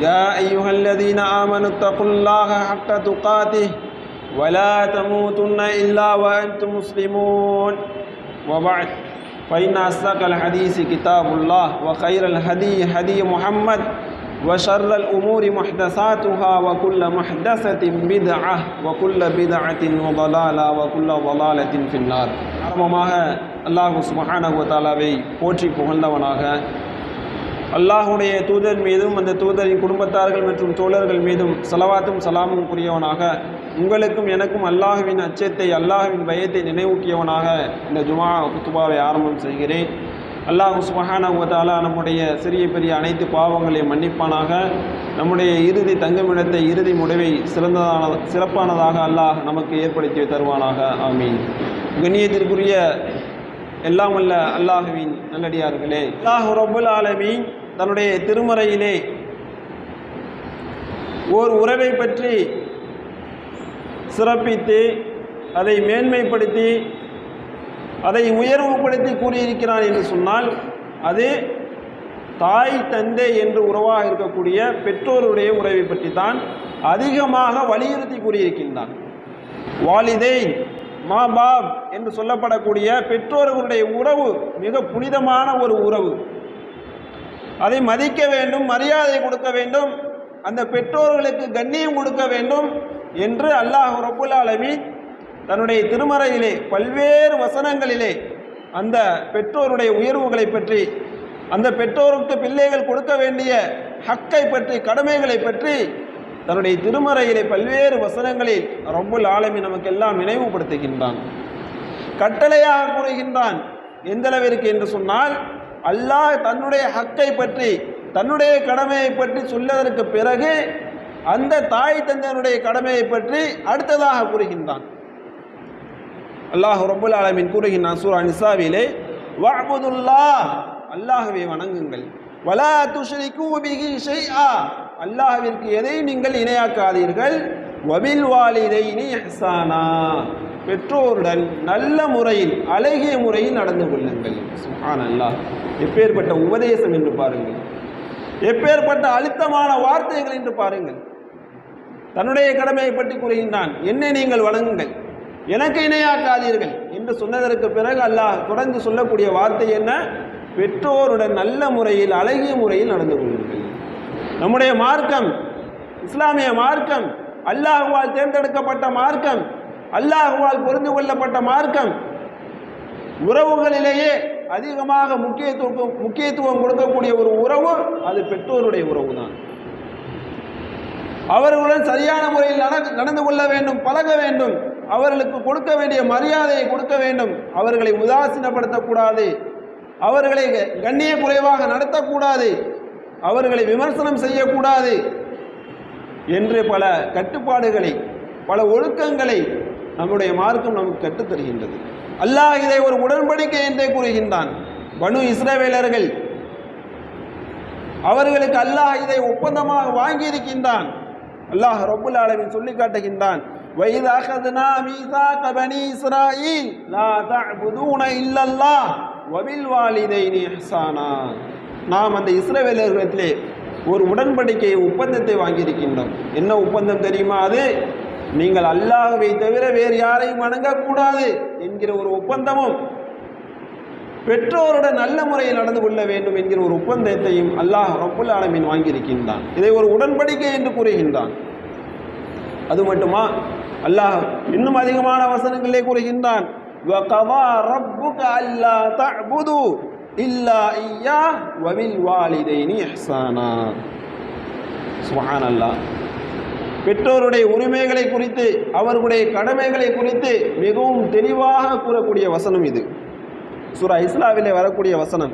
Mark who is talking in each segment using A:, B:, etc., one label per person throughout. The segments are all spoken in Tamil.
A: يا ايها الذين امنوا اتقوا الله حق تقاته ولا تموتن الا وانتم مسلمون وبعد فان اصدق الحديث كتاب الله وخير الهدي هدي محمد وشر الامور محدثاتها وكل محدثه بدعه وكل بدعه ضلاله وكل ضلاله في النار ஆரம்பமாக அல்லாஹு சுபஹானஹு தாலாவை போற்றி புகழ்ந்தவனாக அல்லாஹுடைய தூதர் மீதும் அந்த தூதரின் குடும்பத்தார்கள் மற்றும் தோழர்கள் மீதும் சலவாத்தும் சலாமும் புரியவனாக உங்களுக்கும் எனக்கும் அல்லாஹுவின் அச்சத்தை அல்லாஹுவின் பயத்தை நினைவூட்டியவனாக இந்த ஜுமா குத்துபாவை ஆரம்பம் செய்கிறேன். அல்லாஹு சுபஹானஹு நம்முடைய சிறிய பெரிய அனைத்து பாவங்களையும் மன்னிப்பானாக. நம்முடைய இறுதி தங்குமிடத்தை இறுதி முடிவை சிறந்ததான சிறப்பானதாக அல்லாஹ் நமக்கு ஏற்படுத்தி தருவானாக. ஆமீன். கண்ணியத்திற்குரிய எல்லாம் அல்ல அல்லாஹுவின் நல்லடியார்களே. அல்லாஹ் ரபுல் ஆலமீன் தன்னுடைய திருமறையிலே ஓர் உறவை பற்றி சிறப்பித்து அதை மேன்மைப்படுத்தி அதை உயர்வுபடுத்தி கூறியிருக்கிறான் என்று சொன்னால் அது தாய் தந்தை என்று உறவாக இருக்கக்கூடிய பெற்றோருடைய உறவை பற்றி தான் அதிகமாக வலியுறுத்தி கூறியிருக்கின்றான். வாலிதை மா பாப் என்று சொல்லப்படக்கூடிய பெற்றோர்களுடைய உறவு மிக புனிதமான ஒரு உறவு. அதை மதிக்க வேண்டும் மரியாதை கொடுக்க வேண்டும் அந்த பெற்றோர்களுக்கு கண்ணியம் கொடுக்க வேண்டும் என்று அல்லாஹ் ரபுல் ஆலமீன் தன்னுடைய திருமறையிலே பல்வேறு வசனங்களிலே அந்த பெற்றோருடைய உயர்வுகளை பற்றி அந்த பெற்றோருக்கு பிள்ளைகள் கொடுக்க வேண்டிய ஹக்கை பற்றி கடமைகளை பற்றி தன்னுடைய திருமறையிலே பல்வேறு வசனங்களில் ரொம்புல் ஆலமி நமக்கெல்லாம் நினைவுபடுத்துகின்றான். கட்டளையாக கூறுகின்றான் எந்தளவிற்கு என்று சொன்னால் அல்லாஹ் தன்னுடைய ஹக்கை பற்றி தன்னுடைய கடமையை பற்றி சொல்லதற்கு பிறகு அந்த தாய் தந்தையனுடைய கடமையை பற்றி அடுத்ததாக கூறுகின்றான். அல்லாஹ் ரபுல் ஆலமின் கூறுகின்றான் சூரா நிசாவிலே வாபுதுல்லா அல்லாஹுவை வணங்குங்கள். வலா துஷ்ரிகு பிஹி ஷைஆ. அல்லாஹிற்கு எதை நீங்கள் இணையாக்காதீர்கள். வபில் வாலிதைனி ஹசானா பெற்றோருடன் நல்ல முறையில் அழகிய முறையில் நடந்து கொள்ளுங்கள். சுஹான் அல்லாஹ் எப்பேற்பட்ட உபதேசம் என்று பாருங்கள். எப்பேற்பட்ட அழுத்தமான வார்த்தைகள் என்று பாருங்கள். தன்னுடைய கடமையை பற்றி கூறுகின்றான் என்னை நீங்கள் வழங்குங்கள் எனக்கு இணையாக்காதீர்கள். என்று சொன்னதற்கு பிறகு அல்லாஹ் தொடர்ந்து சொல்லக்கூடிய வார்த்தை என்ன? பெற்றோருடன் நல்ல முறையில் அழகிய முறையில் நடந்து கொள்ளுங்கள். நம்முடைய மார்க்கம் இஸ்லாமிய மார்க்கம் அல்லாஹுவால் தேர்ந்தெடுக்கப்பட்ட மார்க்கம் அல்லாஹுவால் புரிந்து கொள்ளப்பட்ட மார்க்கம் உறவுகளிலேயே அதிகமாக முக்கியத்துவம் முக்கியத்துவம் கொடுக்கக்கூடிய ஒரு உறவு அது பெற்றோருடைய உறவு தான் அவர்களுடன் சரியான முறையில் நடந்து கொள்ள வேண்டும் பழக வேண்டும் அவர்களுக்கு கொடுக்க வேண்டிய மரியாதையை கொடுக்க வேண்டும் அவர்களை உதாசீனப்படுத்தக்கூடாது அவர்களை கண்ணிய குறைவாக நடத்தக்கூடாது அவர்களை விமர்சனம் செய்யக்கூடாது என்று பல கட்டுப்பாடுகளை பல ஒழுக்கங்களை நம்முடைய மார்க்கம் நமக்கு கற்றுத்தருகின்றது அல்லாஹ் இதை ஒரு உடன்படிக்கை என்றே கூறுகின்றான் பனு இஸ்ரவேலர்கள் அவர்களுக்கு அல்லாஹ் இதை ஒப்பந்தமாக வாங்கியிருக்கின்றான் அல்லாஹ் ரப்புல் ஆலமின் சொல்லி காட்டுகின்றான் وَإِذْ أَخَذْنَا مِيثَاقَ بَنِي إِسْرَائِيلَ لَا تَعْبُدُونَ إِلَّا اللَّهَ وَبِالْوَالِدَيْنِ إِحْسَانًا நாம் அந்த இஸ்ரவேலர்களிடத்திலே ஒரு உடன்படிக்கை ஒப்பந்தத்தை வாங்கியிருக்கின்றோம். என்ன ஒப்பந்தம் தெரியுமா அது? நீங்கள் அல்லாஹுவை தவிர வேறு யாரையும் வணங்கக்கூடாது என்கிற ஒரு ஒப்பந்தமும் பெற்றோருடன் நல்ல முறையில் நடந்து கொள்ள வேண்டும் என்கிற ஒரு ஒப்பந்தத்தையும் அல்லாஹ் ரப்புல் ஆலமின் வாங்கியிருக்கின்றான். இதை ஒரு உடன்படிக்கை என்று கூறுகின்றான். அது மட்டுமா? அல்லாஹ் இன்னும் அதிகமான வசனங்களே கூறுகின்றான் இல்லா ஐயா வவில் வாலிதைனி இஹ்சானா சுஹானல்லா பெற்றோருடைய உரிமைகளை குறித்து அவர்களுடைய கடமைகளை குறித்து மிகவும் தெளிவாக கூறக்கூடிய வசனம் இது. சுரா இஸ்லாவிலே வரக்கூடிய வசனம்.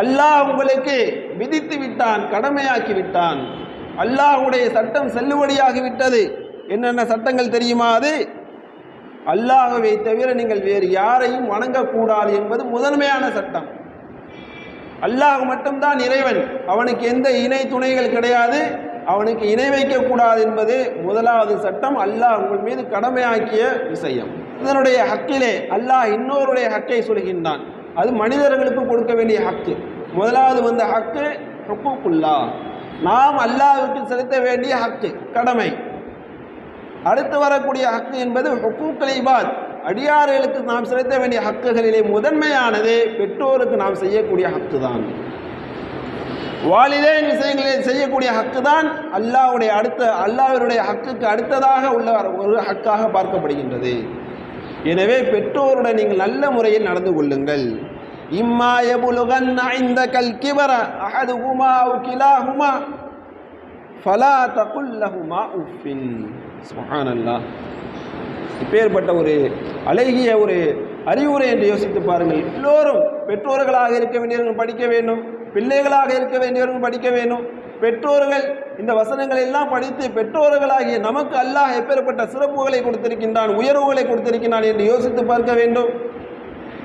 A: அல்லாஹ் உங்களுக்கு விதித்து விட்டான் கடமையாக்கி விட்டான். அல்லாஹுடைய சட்டம் செல்லுபடியாகிவிட்டது. என்னென்ன சட்டங்கள் தெரியுமா அது? அல்லாஹவை தவிர நீங்கள் வேறு யாரையும் வணங்கக்கூடாது என்பது முதன்மையான சட்டம். அல்லாஹ் மட்டும்தான் இறைவன். அவனுக்கு எந்த இணை துணைகள் கிடையாது. அவனுக்கு இணை வைக்கக்கூடாது என்பது முதலாவது சட்டம். அல்லாஹ் உங்கள் மீது கடமையாக்கிய விஷயம். இதனுடைய ஹக்கிலே அல்லாஹ் இன்னொருடைய ஹக்கை சொல்கின்றான். அது மனிதர்களுக்கு கொடுக்க வேண்டிய ஹக்கு. முதலாவது வந்த ஹக்கு ஹக்குக்குல்லா நாம் அல்லாஹுக்கு செலுத்த வேண்டிய ஹக்கு கடமை. அடுத்து வரக்கூடிய ஹக்கு என்பது ஹக்கூக்களை இபாத். அடியார்களுக்கு நாம் செலுத்த வேண்டிய ஹக்குகளிலே முதன்மையானது பெற்றோருக்கு நாம் செய்யக்கூடிய ஹக்கு தான் வாலிதேன் விஷயங்களில் செய்யக்கூடிய ஹக்கு தான் அல்லாஹ்வுடைய அடுத்த அல்லாஹ்வுடைய ஹக்குக்கு அடுத்ததாக உள்ள ஒரு ஹக்காக பார்க்கப்படுகின்றது. எனவே பெற்றோருடன் நீங்கள் நல்ல முறையில் நடந்து கொள்ளுங்கள். இம்மா எபுலுகன் ஐந்த கல் கிபர உமா உகிலா ஹுமா ஃபலா தகுல்லஹுமா உஃபின் சுஹானல்லா இப்பேற்பட்ட ஒரு அழகிய ஒரு அறிவுரை என்று யோசித்து பாருங்கள். எல்லோரும் பெற்றோர்களாக இருக்க வேண்டியவர்கள் படிக்க வேண்டும். பிள்ளைகளாக இருக்க வேண்டியவர்கள் படிக்க வேண்டும். பெற்றோர்கள் இந்த வசனங்களை எல்லாம் படித்து பெற்றோர்களாகிய நமக்கு அல்லாஹ் எப்பேற்பட்ட சிறப்புகளை கொடுத்திருக்கின்றான் உயர்வுகளை கொடுத்திருக்கின்றான் என்று யோசித்து பார்க்க வேண்டும்.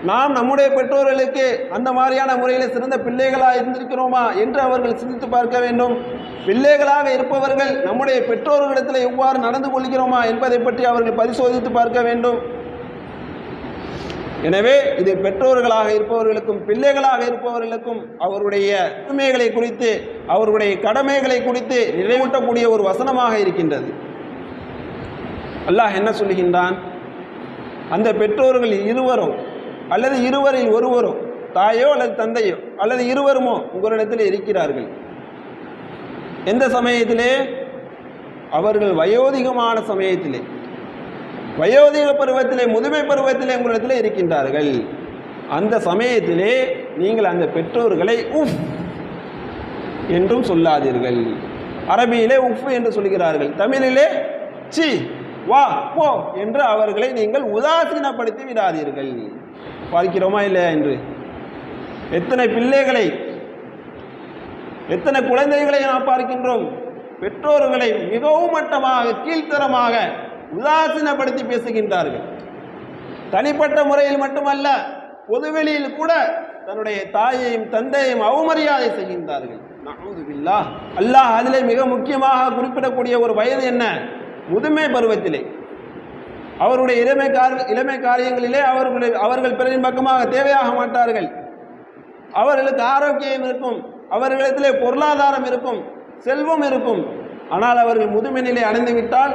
A: நாம் நம்முடைய பெற்றோர்களுக்கு அந்த மாதிரியான முறையில் சிறந்த பிள்ளைகளாக இருந்திருக்கிறோமா என்று அவர்கள் சிந்தித்து பார்க்க வேண்டும். பிள்ளைகளாக இருப்பவர்கள் நம்முடைய பெற்றோர்களிடத்தில் எவ்வாறு நடந்து கொள்கிறோமா என்பதை பற்றி அவர்கள் பரிசோதித்து பார்க்க வேண்டும். எனவே இது பெற்றோர்களாக இருப்பவர்களுக்கும் பிள்ளைகளாக இருப்பவர்களுக்கும் அவருடைய உரிமைகளை குறித்து அவருடைய கடமைகளை குறித்து நிறைவூட்டக்கூடிய ஒரு வசனமாக இருக்கின்றது. அல்லாஹ் என்ன சொல்லுகின்றான்? அந்த பெற்றோர்கள் இருவரும் அல்லது இருவரில் ஒருவரோ தாயோ அல்லது தந்தையோ அல்லது இருவருமோ உங்களிடத்தில் இருக்கிறார்கள். எந்த சமயத்திலே? அவர்கள் வயோதிகமான சமயத்திலே. வயோதிக பருவத்திலே முதுமை பருவத்திலே உங்களிடத்தில் இருக்கின்றார்கள். அந்த சமயத்திலே நீங்கள் அந்த பெற்றோர்களை உஃப் என்றும் சொல்லாதீர்கள். அரபியிலே உஃப் என்று சொல்கிறார்கள். தமிழிலே சி வா போ என்று அவர்களை நீங்கள் உதாசீனப்படுத்தி விடாதீர்கள். பார்க்கிறோமா இல்லையா என்று? எத்தனை பிள்ளைகளை எத்தனை குழந்தைகளை நாம் பார்க்கின்றோம்? பெற்றோர்களை மிகவும் மட்டமாக கீழ்த்தரமாக உதாசீனப்படுத்தி பேசுகின்றார்கள். தனிப்பட்ட முறையில் மட்டுமல்ல பொதுவெளியில் கூட தன்னுடைய தாயையும் தந்தையையும் அவமரியாதை செய்கின்றார்கள். அல்லாஹ் அதிலே மிக முக்கியமாக குறிப்பிடக்கூடிய ஒரு வயது என்ன? முதுமை பருவத்திலே. அவருடைய இளமை கார் இளமை காரியங்களிலே அவர்களுடைய அவர்கள் பிறரின் பக்கமாக தேவையாக மாட்டார்கள். அவர்களுக்கு ஆரோக்கியம் இருக்கும். அவர்களிடத்திலே பொருளாதாரம் இருக்கும். செல்வம் இருக்கும். ஆனால் அவர்கள் முதுமை நிலை அடைந்துவிட்டால்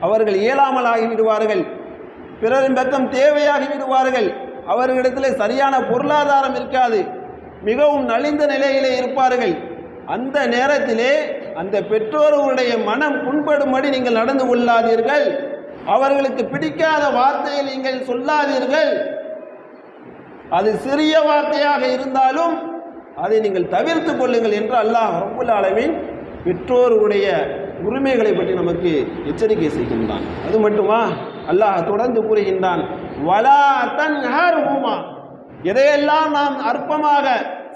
A: அவர்கள் இயலாமல் ஆகிவிடுவார்கள் பிறரின் பக்கம் தேவையாகி விடுவார்கள். அவர்களிடத்திலே சரியான பொருளாதாரம் இருக்காது. மிகவும் நலிந்த நிலையிலே இருப்பார்கள். அந்த நேரத்திலே அந்த பெற்றோர்களுடைய மனம் புண்படும்படி நீங்கள் நடந்து கொள்ளாதீர்கள். அவர்களுக்கு பிடிக்காத வார்த்தையை நீங்கள் சொல்லாதீர்கள். அது சிறிய வார்த்தையாக இருந்தாலும் அதை நீங்கள் தவிர்த்து கொள்ளுங்கள் என்று அல்லாஹ் ரப்புல் அளவின் பெற்றோருடைய உரிமைகளை பற்றி நமக்கு எச்சரிக்கை செய்கின்றான். அது மட்டுமா? அல்லாஹ் தொடர்ந்து கூறுகின்றான் வலா தன்ஹர்ஹுமா. எதையெல்லாம் நாம் அற்பமாக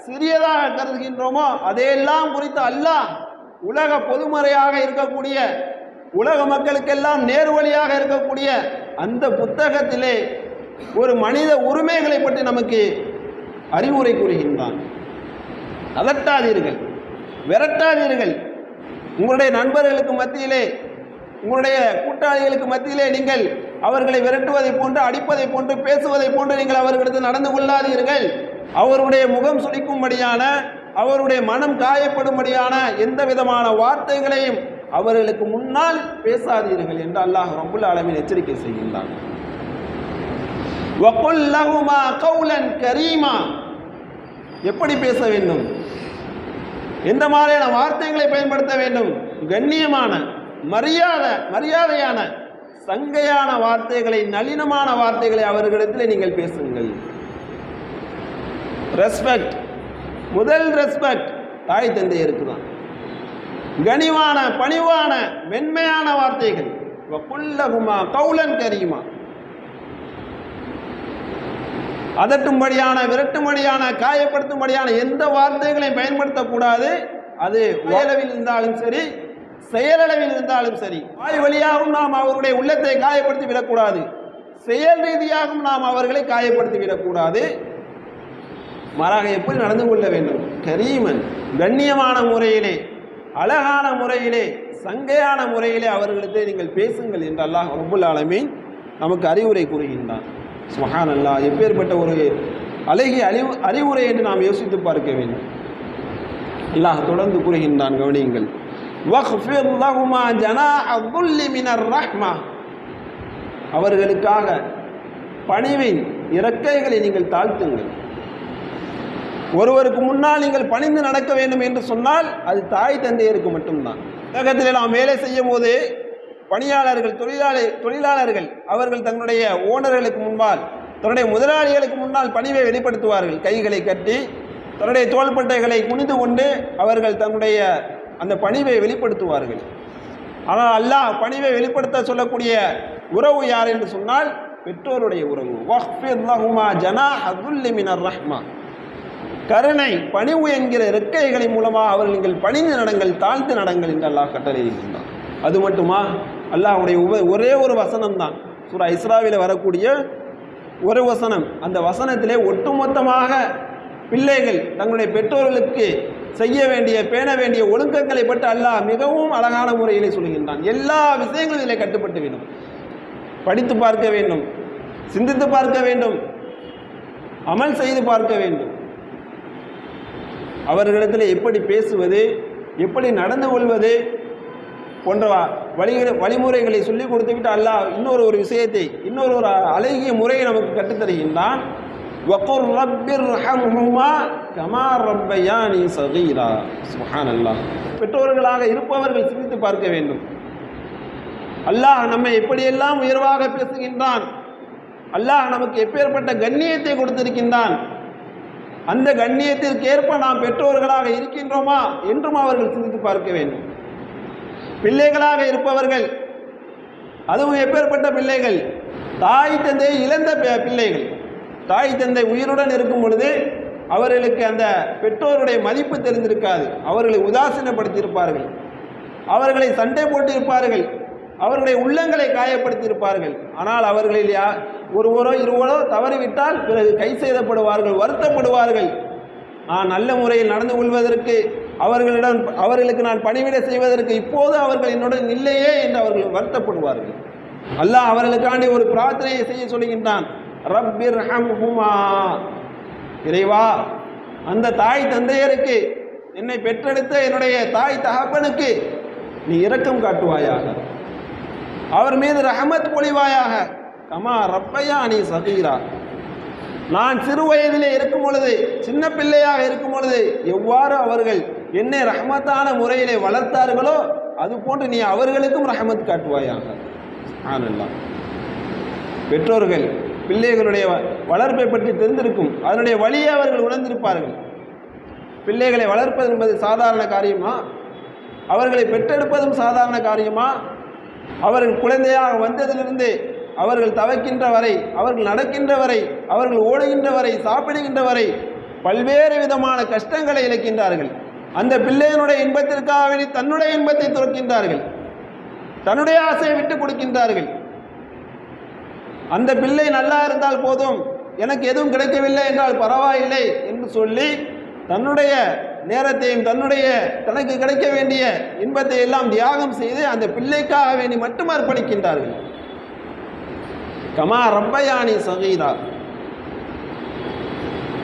A: சிறியதாக கருதுகின்றோமோ அதையெல்லாம் குறித்து அல்லாஹ் உலக பொதுமறையாக இருக்கக்கூடிய உலக மக்களுக்கெல்லாம் நேர்வழியாக இருக்கக்கூடிய அந்த புத்தகத்திலே ஒரு மனித உரிமைகளை பற்றி நமக்கு அறிவுரை கூறுகின்றான். அதட்டாதீர்கள் விரட்டாதீர்கள். உங்களுடைய நண்பர்களுக்கு மத்தியிலே உங்களுடைய கூட்டாளிகளுக்கு மத்தியிலே நீங்கள் அவர்களை விரட்டுவதை போன்று அடிப்பதை போன்று பேசுவதை போன்று நீங்கள் அவர்களுக்கு நடந்து கொள்ளாதீர்கள். அவருடைய முகம் சுளிக்கும்படியான அவருடைய மனம் காயப்படும்படியான எந்த விதமான வார்த்தைகளையும் அவர்களுக்கு முன்னால் பேசாதீர்கள் என்று அல்லாஹ் ரபுல் அளவில் எச்சரிக்கை செய்கின்றான். கரீமா எப்படி பேச வேண்டும்? எந்த மாதிரியான வார்த்தைகளை பயன்படுத்த வேண்டும்? கண்ணியமான மரியாதை மரியாதையான சங்கையான வார்த்தைகளை நளினமான வார்த்தைகளை அவர்களிடத்தில் நீங்கள் பேசுங்கள். ரெஸ்பெக்ட் முதல் ரெஸ்பெக்ட் தாய் தந்தை இருக்கிறோம் கனிவான பணிவான மென்மையான வார்த்தைகள். புல்லகுமா கௌலன் கரியுமா அதட்டும்படியான விரட்டும்படியான காயப்படுத்தும்படியான எந்த வார்த்தைகளையும் பயன்படுத்தக்கூடாது. அது வயலவில் இருந்தாலும் சரி செயலளவில் இருந்தாலும் சரி வாய் வழியாகவும் நாம் அவருடைய உள்ளத்தை காயப்படுத்தி விடக்கூடாது. செயல் ரீதியாகவும் நாம் அவர்களை காயப்படுத்தி விடக்கூடாது. மாறாக எப்படி நடந்து கொள்ள வேண்டும்? கரீமன் கண்ணியமான முறையிலே அழகான முறையிலே சங்கையான முறையிலே அவர்களிடத்தை நீங்கள் பேசுங்கள் என்று அல்லாஹ் ரபுல் ஆலமீன் நமக்கு அறிவுரை கூறுகின்றான். சுஹான் அல்லா எப்பேற்பட்ட ஒரு அழகிய அறிவு அறிவுரை என்று நாம் யோசித்து பார்க்க வேண்டும். அல்லாஹ் தொடர்ந்து கூறுகின்றான் கவனியுங்கள். அவர்களுக்காக பணிவின் இறக்கைகளை நீங்கள் தாழ்த்துங்கள். ஒருவருக்கு முன்னால் நீங்கள் பணிந்து நடக்க வேண்டும் என்று சொன்னால் அது தாய் தந்தையருக்கு மட்டும்தான். உலகத்தில் நாம் வேலை செய்யும் போது பணியாளர்கள் தொழிலாளி தொழிலாளர்கள் அவர்கள் தங்களுடைய ஓனர்களுக்கு முன்பால் தன்னுடைய முதலாளிகளுக்கு முன்னால் பணிவை வெளிப்படுத்துவார்கள். கைகளை கட்டி தன்னுடைய தோள்பட்டைகளை குனிந்து கொண்டு அவர்கள் தன்னுடைய அந்த பணிவை வெளிப்படுத்துவார்கள். ஆனால் அல்லாஹ் பணிவை வெளிப்படுத்த சொல்லக்கூடிய உறவு யார் என்று சொன்னால் பெற்றோருடைய உறவு. வஹ்ஃபித் லஹுமா ஜனா துல்லி ரஹ்மா. கருணை பணிவு என்கிற இறக்கைகளின் மூலமாக அவர்கள் நீங்கள் பணிந்து நடங்கள் தாழ்த்து நடங்கள் என்று அல்லாஹ் கட்டளையிடுகின்றான். அது மட்டுமா? அல்லாஹ்வுடைய உப ஒரே ஒரு வசனம் தான் சூரா இஸ்ராவில் வரக்கூடிய ஒரு வசனம். அந்த வசனத்திலே ஒட்டுமொத்தமாக பிள்ளைகள் தங்களுடைய பெற்றோர்களுக்கு செய்ய வேண்டிய பேண வேண்டிய ஒழுக்கங்களை பற்றி அல்லாஹ் மிகவும் அழகான முறையிலே சொல்கின்றான். எல்லா விஷயங்களும் இதில் கட்டுப்பட்டு வேண்டும். படித்து பார்க்க வேண்டும் சிந்தித்து பார்க்க வேண்டும் அமல் செய்து பார்க்க வேண்டும். அவர்களிடத்தில் எப்படி பேசுவது எப்படி நடந்து கொள்வது போன்ற வழி வழிமுறைகளை சொல்லிக் கொடுத்துவிட்டு அல்லாஹ் இன்னொரு ஒரு விஷயத்தை இன்னொரு ஒரு அழகிய முறையை நமக்கு கற்றுத்தருகின்றான். வக்குர் ரப்பிர் ரஹம்ஹுமா கமா ரப்பயானி சகீரா. சுஹான் அல்லாஹ் பெற்றோர்களாக இருப்பவர்கள் சிந்தித்து பார்க்க வேண்டும். அல்லாஹ் நம்மை எப்படியெல்லாம் உயர்வாக பேசுகின்றான் அல்லாஹ் நமக்கு எப்பேற்பட்ட கண்ணியத்தை கொடுத்திருக்கின்றான் அந்த கண்ணியத்திற்கேற்ப நாம் பெற்றோர்களாக இருக்கின்றோமா என்றும் அவர்கள் சிந்தித்து பார்க்க வேண்டும். பிள்ளைகளாக இருப்பவர்கள் அதுவும் எப்பேற்பட்ட பிள்ளைகள் தாய் தந்தையை இழந்த பிள்ளைகள் தாய் தந்தை உயிருடன் இருக்கும் பொழுது அவர்களுக்கு அந்த பெற்றோருடைய மதிப்பு தெரிந்திருக்காது. அவர்களை உதாசீனப்படுத்தியிருப்பார்கள். அவர்களை சண்டை போட்டிருப்பார்கள். அவர்களுடைய உள்ளங்களை காயப்படுத்தியிருப்பார்கள். ஆனால் அவர்களில் யா ஒருவரோ இருவரோ தவறிவிட்டால் பிறகு கை செய்தப்படுவார்கள் வருத்தப்படுவார்கள். நான் நல்ல முறையில் நடந்து கொள்வதற்கு அவர்களிடம் அவர்களுக்கு நான் பணிவிட செய்வதற்கு இப்போது அவர்கள் என்னுடன் இல்லையே என்று அவர்கள் வருத்தப்படுவார்கள். அல்லாஹ் அவர்களுக்காண்டி ஒரு பிரார்த்தனையை செய்ய சொல்கின்றான் ரப்பிர் ஹம்ஹுமா இறைவா அந்த தாய் தந்தையருக்கு என்னை பெற்றெடுத்த என்னுடைய தாய் தகப்பனுக்கு நீ இரக்கம் காட்டுவாயாக. அவர் மீது ரஹமத் பொழிவாயாக. கமா ரப்பையா நீ சகீரா. நான் சிறு வயதிலே இருக்கும் பொழுது சின்ன பிள்ளையாக இருக்கும் பொழுது எவ்வாறு அவர்கள் என்னை ரஹமத்தான முறையிலே வளர்த்தார்களோ அது போன்று நீ அவர்களுக்கும் ரஹமத் காட்டுவாயாக. ஆனல்லாம் பெற்றோர்கள் பிள்ளைகளுடைய வ- வளர்ப்பை பற்றி தெரிந்திருக்கும் அதனுடைய வழியை அவர்கள் உணர்ந்திருப்பார்கள். பிள்ளைகளை வளர்ப்பது என்பது சாதாரண காரியமா? அவர்களை பெற்றெடுப்பதும் சாதாரண காரியமா? அவர்கள் குழந்தையாக வந்ததிலிருந்து அவர்கள் தவக்கின்ற வரை அவர்கள் நடக்கின்ற வரை அவர்கள் ஓடுகின்ற வரை சாப்பிடுகின்ற வரை பல்வேறு விதமான கஷ்டங்களை இழக்கின்றார்கள். அந்த பிள்ளையினுடைய இன்பத்திற்காக வேண்டி தன்னுடைய இன்பத்தை துறக்கின்றார்கள். தன்னுடைய ஆசையை விட்டு கொடுக்கின்றார்கள். அந்த பிள்ளை நல்லா இருந்தால் போதும் எனக்கு எதுவும் கிடைக்கவில்லை என்றால் பரவாயில்லை என்று சொல்லி தன்னுடைய நேரத்தையும் தன்னுடைய தனக்கு கிடைக்க வேண்டிய இன்பத்தை எல்லாம் தியாகம் செய்து அந்த பிள்ளைக்காக வேண்டி மட்டும் அர்ப்பணிக்கின்றார்கள். கமா ரப்பயானி சகீதா.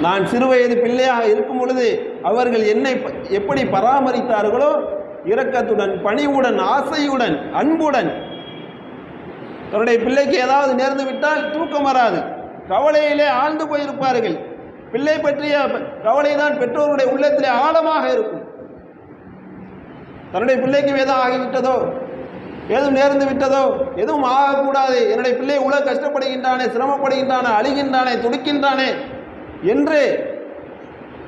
A: நான் சிறுவயது பிள்ளையாக இருக்கும் பொழுது அவர்கள் என்னை ப- எப்படி பராமரித்தார்களோ இரக்கத்துடன் பணிவுடன் ஆசையுடன் அன்புடன் தன்னுடைய பிள்ளைக்கு ஏதாவது நேர்ந்து விட்டால் தூக்கம் வராது. கவலையிலே ஆழ்ந்து போயிருப்பார்கள். பிள்ளை பற்றிய கவலை தான் பெற்றோருடைய உள்ளத்திலே ஆழமாக இருக்கும். தன்னுடைய பிள்ளைக்கு ஏதோ ஆகிவிட்டதோ ஏதும் நேர்ந்து விட்டதோ எதுவும் ஆகக்கூடாது. என்னுடைய பிள்ளை உள்ள கஷ்டப்படுகின்றானே சிரமப்படுகின்றானே அழுகின்றானே துடிக்கின்றானே என்று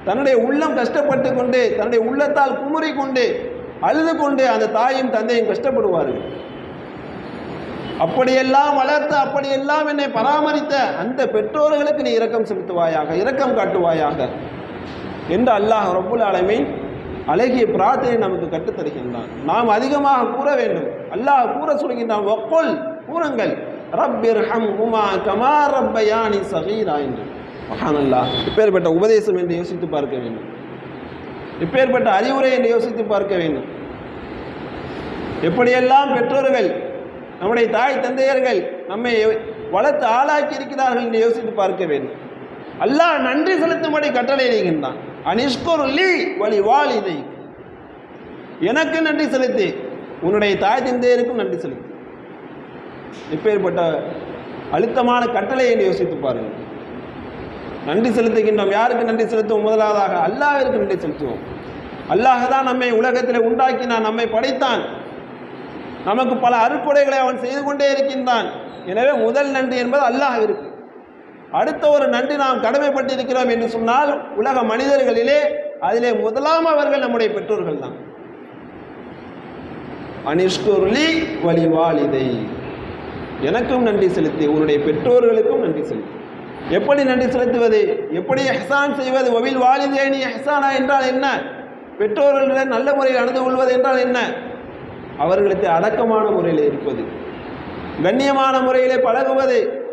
A: தன்னுடைய உள்ளம் கஷ்டப்பட்டு கொண்டு தன்னுடைய உள்ளத்தால் குமுறி கொண்டு அழுது கொண்டு அந்த தாயும் தந்தையும் கஷ்டப்படுவார்கள். அப்படியெல்லாம் வளர்த்த அப்படியெல்லாம் என்னை பராமரித்த அந்த பெற்றோர்களுக்கு நீ இரக்கம் செலுத்துவாயாக இரக்கம் காட்டுவாயாக என்று அல்லாஹ் ரப்புல் ஆலமீன் அழகிய பிரார்த்தனை நமக்கு கற்றுத் தருகின்றான் நாம் அதிகமாக கூற வேண்டும். அல்லாஹ் கூற சொல்கின்றான் ஒக்கொல் கூறுங்கள். ரப்பிர் ஹம் உமா கமா ரப்பயானி சகீரா என்று. மகானல்லா இப்பேற்பட்ட உபதேசம் என்று யோசித்து பார்க்க வேண்டும். இப்பேற்பட்ட அறிவுரை என்று யோசித்து பார்க்க வேண்டும். எப்படியெல்லாம் பெற்றோர்கள் நம்முடைய தாய் தந்தையர்கள் நம்மை வளர்த்து ஆளாக்கி இருக்கிறார்கள் என்று யோசித்து பார்க்க வேண்டும். அல்லாஹ் நன்றி செலுத்தும்படி கட்டளையிடுகின்றான் அனிஷ்கொரு லீ வழி இதை எனக்கு நன்றி செலுத்து. உன்னுடைய தாய் தந்தையருக்கும் நன்றி செலுத்து. இப்பேற்பட்ட அழுத்தமான கட்டளை என்று யோசித்து பாருங்கள். நன்றி செலுத்துகின்றோம். யாருக்கு நன்றி செலுத்துவோம்? முதலாவதாக அல்லாஹிற்கு நன்றி செலுத்துவோம். அல்லாஹ் தான் நம்மை உலகத்தில் உண்டாக்கினான் நம்மை படைத்தான். நமக்கு பல அறுப்புடைகளை அவன் செய்து கொண்டே இருக்கின்றான். எனவே முதல் நன்றி என்பது அல்லாஹ்விற்கு. அடுத்த ஒரு நன்றி நாம் கடமைப்பட்டிருக்கிறோம் என்று சொன்னால் உலக மனிதர்களிலே அதிலே முதலாம் அவர்கள் நம்முடைய பெற்றோர்கள் தான். அனிஷ்குர்லி வழிவாளிதை எனக்கும் நன்றி செலுத்தி உன்னுடைய பெற்றோர்களுக்கும் நன்றி செலுத்தி. எப்படி நன்றி செலுத்துவது? எப்படி எஹ்சான் செய்வது? ஒவில் வாலிதேனி எஹ்சானா என்றால் என்ன? பெற்றோர்களிடம் நல்ல முறையில் நடந்து கொள்வது என்றால் என்ன? அவர்களுக்கு அடக்கமான முறையில் இருப்பது. கண்ணியமான முறையிலே பழகுவது.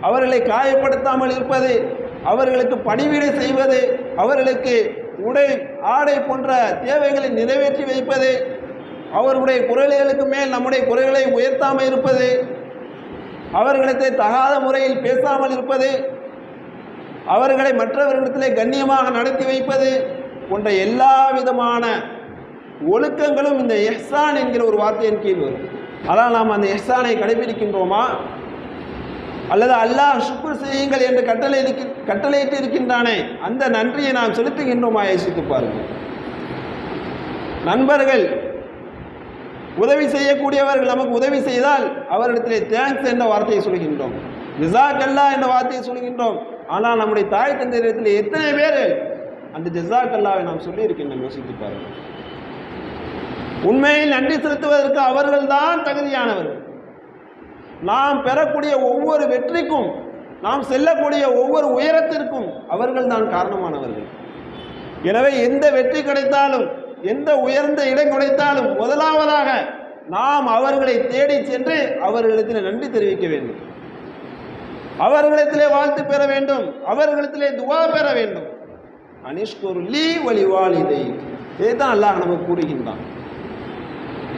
A: அவர்களை காயப்படுத்தாமல் இருப்பது. அவர்களுக்கு பணிவிடை செய்வது. அவர்களுக்கு உடை ஆடை போன்ற தேவைகளை நிறைவேற்றி வைப்பது. அவர்களுடைய குரல்களுக்கு மேல் நம்முடைய குரல்களை உயர்த்தாமல் இருப்பது. அவர்களிடத்தை தகாத முறையில் பேசாமல் இருப்பது. அவர்களை மற்றவர்களிடத்திலே கண்ணியமாக நடத்தி வைப்பது. போன்ற எல்லா விதமான ஒழுக்கங்களும் இந்த எஹ்சான் என்கிற ஒரு வார்த்தையின் கீழ் வரும். ஆனால் நாம் அந்த எஹ்சானை கடைபிடிக்கின்றோமா? அல்லது அல்லாஹ் சுக்குர் செய்யுங்கள் என்று கட்டளை இருக்க கட்டளையிட்டு இருக்கின்றானே அந்த நன்றியை நாம் செலுத்துகின்றோமா யோசித்து பாருங்கள். நண்பர்கள் உதவி செய்யக்கூடியவர்கள் நமக்கு உதவி செய்தால் அவரிடத்திலே தேங்க்ஸ் என்ற வார்த்தையை சொல்கின்றோம். ஜிசாக்கல்லா என்ற வார்த்தையை சொல்கின்றோம். ஆனால் நம்முடைய தாய் தந்தையத்தில் எத்தனை பேர்? அந்த ஜிசாக்கல்லாவை நாம் சொல்லி இருக்கின்றோம் யோசித்து பாருங்கள். உண்மையில் நன்றி செலுத்துவதற்கு அவர்கள்தான் தகுதியானவர்கள் நாம் பெறக்கூடிய ஒவ்வொரு வெற்றிக்கும் நாம் செல்லக்கூடிய ஒவ்வொரு உயரத்திற்கும் அவர்கள் தான் காரணமானவர்கள். எனவே எந்த வெற்றி கிடைத்தாலும் எந்த உயர்ந்த இடம் கிடைத்தாலும் முதலாவதாக நாம் அவர்களை தேடி சென்று அவர்களிடத்தில் நன்றி தெரிவிக்க வேண்டும். அவர்களிடத்திலே வாழ்த்து பெற வேண்டும் அவர்களிடத்திலே துவா பெற வேண்டும். அனிஷ்குருலி வழிவாளிதை இதைத்தான் அல்லாஹ் நமக்கு கூறுகின்றான்.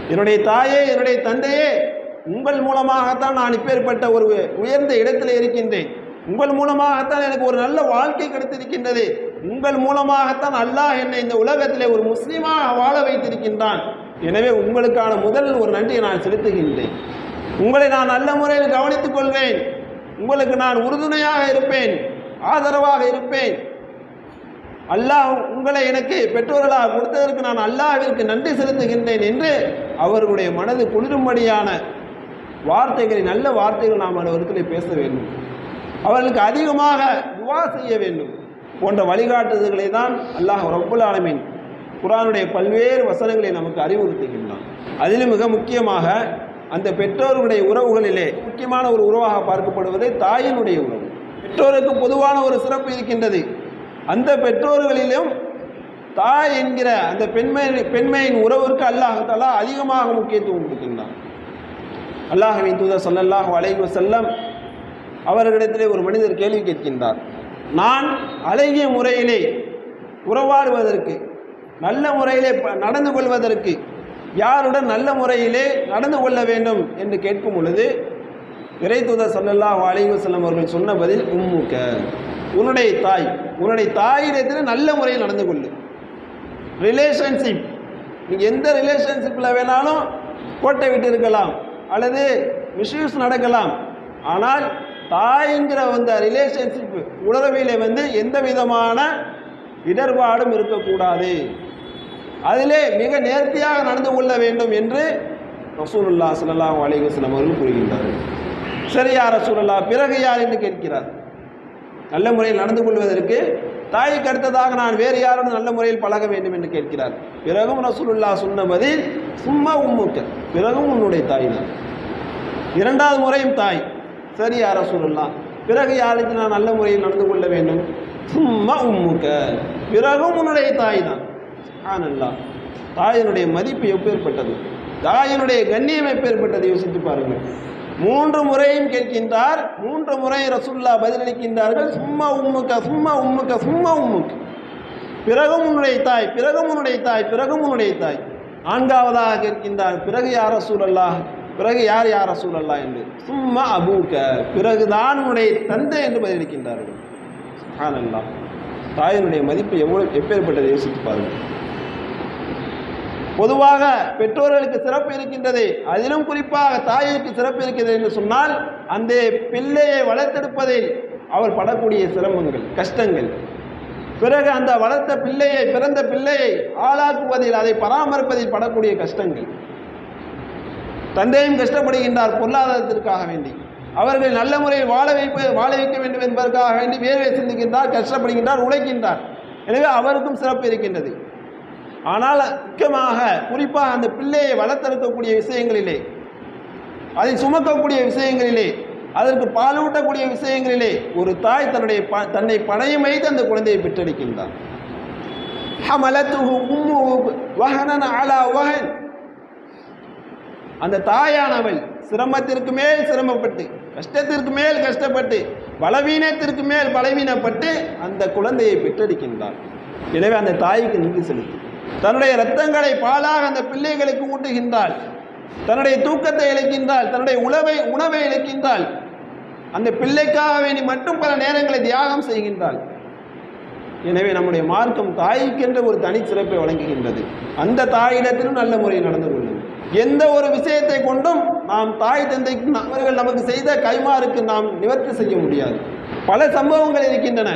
A: என்னுடைய தாயே என்னுடைய தந்தையே உங்கள் மூலமாகத்தான் நான் இப்பேற்பட்ட ஒரு உயர்ந்த இடத்தில் இருக்கின்றேன். உங்கள் மூலமாகத்தான் எனக்கு ஒரு நல்ல வாழ்க்கை கிடைத்திருக்கின்றது. உங்கள் மூலமாகத்தான் அல்லாஹ் என்னை இந்த உலகத்திலே ஒரு முஸ்லீமாக வாழ வைத்திருக்கின்றான். எனவே உங்களுக்கான முதல் ஒரு நன்றியை நான் செலுத்துகின்றேன். உங்களை நான் நல்ல முறையில் கவனித்துக் கொள்வேன். உங்களுக்கு நான் உறுதுணையாக இருப்பேன். ஆதரவாக இருப்பேன். அல்லாஹ் உங்களை எனக்கு பெற்றோர்களாக கொடுத்ததற்கு நான் அல்லாஹிற்கு நன்றி செலுத்துகின்றேன் என்று அவர்களுடைய மனது குளிரும்படியான வார்த்தைகளை நல்ல வார்த்தைகள் நாம் அவர்களிடத்தில் பேச வேண்டும். அவர்களுக்கு அதிகமாக துவா செய்ய வேண்டும். போன்ற வழிகாட்டுதல்களை தான் அல்லாஹ் ரப்புல் ஆலமீன் குரானுடைய பல்வேறு வசனங்களை நமக்கு அறிவுறுத்துகின்றான். அதிலும் மிக முக்கியமாக அந்த பெற்றோர்களுடைய உறவுகளிலே முக்கியமான ஒரு உறவாக பார்க்கப்படுவது தாயினுடைய உறவு. பெற்றோருக்கு பொதுவான ஒரு சிறப்பு இருக்கின்றது. அந்த பெற்றோர்களிலும் தாய் என்கிற அந்த பெண்மை பெண்மையின் உறவிற்கு அல்லாஹ் அதிகமாக முக்கியத்துவம் கொடுக்கின்றான் அல்லாஹவின் தூதர் ஸல்லல்லாஹு அலைஹி செல்லம் அவர்களிடத்திலே ஒரு மனிதர் கேள்வி கேட்கின்றார். நான் அழகிய முறையிலே உறவாடுவதற்கு நல்ல முறையிலே ப- நடந்து கொள்வதற்கு யாருடன் நல்ல முறையிலே நடந்து கொள்ள வேண்டும் என்று கேட்கும் பொழுது இறை தூதர் சல்லல்லா அலைஹி செல்லம் அவர்கள் சொன்ன பதில் உம்முக்க உன்னுடைய தாய் உன்னுடைய தாயிடத்தில் நல்ல முறையில் நடந்து கொள்ளு. ரிலேஷன்ஷிப் நீங்கள் எந்த ரிலேஷன்ஷிப்பில் வேணாலும் கோட்டை விட்டு இருக்கலாம் அல்லது மிஸ்யூஸ் நடக்கலாம். ஆனால் தாய்ங்கிற அந்த ரிலேஷன்ஷிப் உணர்விலே வந்து எந்த விதமான இடர்பாடும் இருக்கக்கூடாது. அதிலே மிக நேர்த்தியாக நடந்து கொள்ள வேண்டும் என்று ரசூலுல்லாஹ் ஸல்லல்லாஹு அலைஹி வஸல்லம் அவர்கள் கூறுகின்றார்கள். சரி யார் பிறகு யார் என்று கேட்கிறார். நல்ல முறையில் நடந்து கொள்வதற்கு தாய்க்கு அடுத்ததாக நான் வேறு யாருடன் நல்ல முறையில் பழக வேண்டும் என்று கேட்கிறார். பிறகும் ரசூலுல்லா சொன்ன பதில் சும்மா உம்முக்க பிறகும் உன்னுடைய தாய் தான். இரண்டாவது முறையும் தாய் சரி யார பிறகு யாருக்கு நான் நல்ல முறையில் நடந்து கொள்ள வேண்டும்? சும்மா உம்முக்க பிறகும் உன்னுடைய தாய் தான். ஆனல்லா தாயினுடைய மதிப்பு எப்பேற்பட்டது? தாயினுடைய கண்ணியம் எப்பேற்பட்டது? யோசித்து பாருங்கள். மூன்று முறையும் கேட்கின்றார். மூன்று முறை ரசுல்லா பதிலளிக்கின்றார்கள் சும்மா உம்முக்க சும்மா உம்முக்க சும்மா உம்முக்கு. பிறகும் உன்னுடைய தாய் பிறகும் உன்னுடைய தாய் பிறகும் உன்னுடைய தாய். நான்காவதாக கேட்கின்றார். பிறகு யார் ரசூலல்லா பிறகு யார் யார் ரசூலல்லா என்று? சும்மா அபூக்க. பிறகுதான் உன்னுடைய தந்தை என்று பதிலளிக்கின்றார்கள் சுப்ஹானல்லாஹ் தாயினுடைய மதிப்பு எவ்வளவு எப்பேற்பட்டதை யோசித்து பாருங்கள். பொதுவாக பெற்றோர்களுக்கு சிறப்பு இருக்கின்றது. அதிலும் குறிப்பாக தாயிற்கு சிறப்பு இருக்கிறது என்று சொன்னால் அந்த பிள்ளையை வளர்த்தெடுப்பதில் அவர் படக்கூடிய சிரமங்கள் கஷ்டங்கள். பிறகு அந்த வளர்த்த பிள்ளையை பிறந்த பிள்ளையை ஆளாக்குவதில் அதை பராமரிப்பதில் படக்கூடிய கஷ்டங்கள். தந்தையும் கஷ்டப்படுகின்றார் பொருளாதாரத்திற்காக வேண்டி. அவர்கள் நல்ல முறையில் வாழ வைப்ப வாழ வைக்க வேண்டும் என்பதற்காக வேண்டி வேர்வை சிந்திக்கின்றார் கஷ்டப்படுகின்றார் உழைக்கின்றார். எனவே அவருக்கும் சிறப்பு இருக்கின்றது. ஆனால் முக்கியமாக குறிப்பாக அந்த பிள்ளையை வளர்த்தெடுக்கக்கூடிய விஷயங்களிலே அதை சுமக்கக்கூடிய விஷயங்களிலே அதற்கு பாலூட்டக்கூடிய விஷயங்களிலே ஒரு தாய் தன்னுடைய ப- தன்னை பணையம் வைத்து அந்த குழந்தையை பெற்றெடுக்கின்றார் வஹனன் அந்த தாயானவள் சிரமத்திற்கு மேல் சிரமப்பட்டு கஷ்டத்திற்கு மேல் கஷ்டப்பட்டு பலவீனத்திற்கு மேல் பலவீனப்பட்டு அந்த குழந்தையை பெற்றெடுக்கின்றார் எனவே அந்த தாய்க்கு நிதி செலுத்து தன்னுடைய இரத்தங்களை பாலாக அந்த பிள்ளைகளுக்கு ஊட்டுகின்றாள். தன்னுடைய தூக்கத்தை இழக்கின்றாள். தன்னுடைய உணவை உணவை இழக்கின்றாள். அந்த பிள்ளைக்காக வேண்டி மட்டும் பல நேரங்களை தியாகம் செய்கின்றாள். எனவே நம்முடைய மார்க்கம் தாய்க்கென்ற ஒரு தனி சிறப்பை வழங்குகின்றது. அந்த தாயிடத்திலும் நல்ல முறையில் நடந்து கொள்ளும். எந்த ஒரு விஷயத்தை கொண்டும் நாம் தாய் தந்தைக்கு அவர்கள் நமக்கு செய்த கைமாறுக்கு நாம் நிவர்த்தி செய்ய முடியாது. பல சம்பவங்கள் இருக்கின்றன.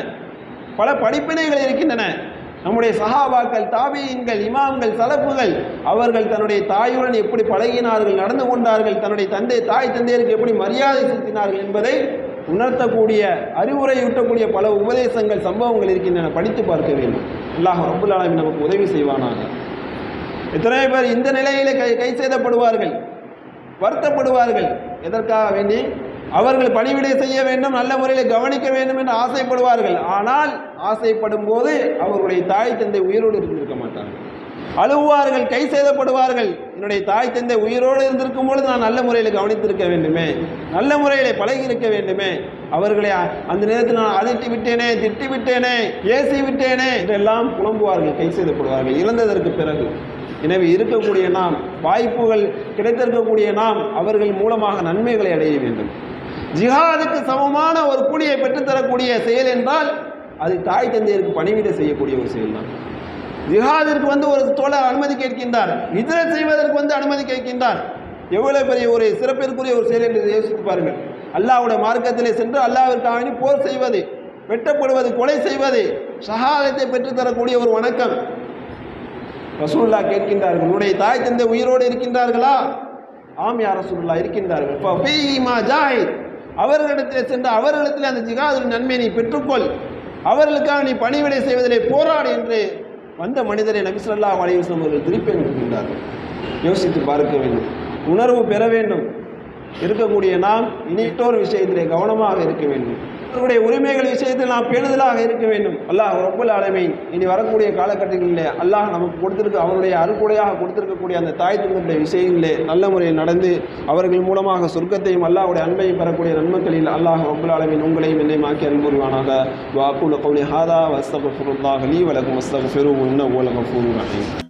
A: பல படிப்பினைகள் இருக்கின்றன. நம்முடைய சஹாபாக்கள் தாபியங்கள் இமாம்கள் சலப்புகள் அவர்கள் தன்னுடைய தாயுடன் எப்படி பழகினார்கள் நடந்து கொண்டார்கள் தன்னுடைய தந்தை தாய் தந்தையருக்கு எப்படி மரியாதை செலுத்தினார்கள் என்பதை உணர்த்தக்கூடிய அறிவுரையூட்டக்கூடிய பல உபதேசங்கள் சம்பவங்கள் இருக்கின்றன. படித்து பார்க்க வேண்டும். அல்லாஹ் ரப்புல் நமக்கு உதவி செய்வானாக. எத்தனை பேர் இந்த நிலையிலே கை கை செய்தப்படுவார்கள் வருத்தப்படுவார்கள். எதற்காக வேண்டி? அவர்கள் பணிவிடை செய்ய வேண்டும் நல்ல முறையில் கவனிக்க வேண்டும் என்று ஆசைப்படுவார்கள். ஆனால் ஆசைப்படும் போது அவர்களுடைய தாய் தந்தை உயிரோடு இருந்திருக்க மாட்டார்கள். அழுவார்கள் கை செய்தப்படுவார்கள் என்னுடைய தாய் தந்தை உயிரோடு இருந்திருக்கும் பொழுது நான் நல்ல முறையில் கவனித்திருக்க வேண்டுமே நல்ல முறையில் பழகி இருக்க வேண்டுமே. அவர்களை அந்த நேரத்தில் நான் அதட்டி விட்டேனே திட்டி விட்டேனே ஏசி விட்டேனே என்றெல்லாம் புலம்புவார்கள் கை செய்தப்படுவார்கள் இழந்ததற்கு பிறகு. எனவே இருக்கக்கூடிய நாம் வாய்ப்புகள் கிடைத்திருக்கக்கூடிய நாம் அவர்கள் மூலமாக நன்மைகளை அடைய வேண்டும். ஜிஹாதுக்கு சமமான ஒரு கூலியை பெற்றுத்தரக்கூடிய செயல் என்றால் அது தாய் தந்தையருக்கு பணிவிட செய்யக்கூடிய ஒரு செயல் தான். ஜிஹாதிற்கு வந்து ஒரு தோழர் அனுமதி கேட்கின்றார். ஹிஜ்ரத் செய்வதற்கு வந்து அனுமதி கேட்கின்றார். எவ்வளவு பெரிய ஒரு சிறப்பிற்குரிய ஒரு செயல் என்று யோசித்து பாருங்கள். அல்லாவுடைய மார்க்கத்திலே சென்று அல்லாவிற்காக வேண்டி போர் செய்வது வெட்டப்படுவது கொலை செய்வது ஷஹாதத்தை பெற்றுத்தரக்கூடிய ஒரு வணக்கம். ரசூல்லா கேட்கின்றார்கள் உன்னுடைய தாய் தந்தை உயிரோடு இருக்கின்றார்களா? ஆம் யார் ரசூல்லா இருக்கின்றார்கள். இப்போ ஜாஹித். அவர்களிடத்தில் சென்று அவர்களிடத்தில் அந்த ஜிகாதின் நன்மை நீ பெற்றுக்கொள். அவர்களுக்காக நீ பணிவிடை செய்வதிலே போராடு என்று வந்த மனிதரை நபிசல்லா ஸல்லல்லாஹு அவர்கள் திருப்பி அனுப்புகின்றார்கள். யோசித்து பார்க்க வேண்டும். உணர்வு பெற வேண்டும். இருக்கக்கூடிய நாம் இனிட்டோர் விஷயத்திலே கவனமாக இருக்க வேண்டும். அவர்களுடைய உரிமைகள் விஷயத்தில் நாம் பேணுதலாக இருக்க வேண்டும். அல்லாஹ் ரொம்ப ஆலமீன். இனி வரக்கூடிய காலகட்டங்களிலே அல்லாஹ் நமக்கு கொடுத்திருக்க அவருடைய அறுக்குடையாக கொடுத்திருக்கக்கூடிய அந்த தாய் தந்தையுடைய விஷயங்களே நல்ல முறையில் நடந்து அவர்கள் மூலமாக சொர்க்கத்தையும் அல்லாஹுடைய அன்பையும் பெறக்கூடிய நன்மக்களில் அல்லாஹ் ரப்புல் ஆலமீன் உங்களையும் என்னையும் ஆக்கி அன்புரிவானாக வாக்குல கௌலி ஹாதா வஸ்தகுல்லாஹ் லீ வலக்கும் வஸ்தகுஃபிரு உன்ன ஓலகம் ரஹீம்.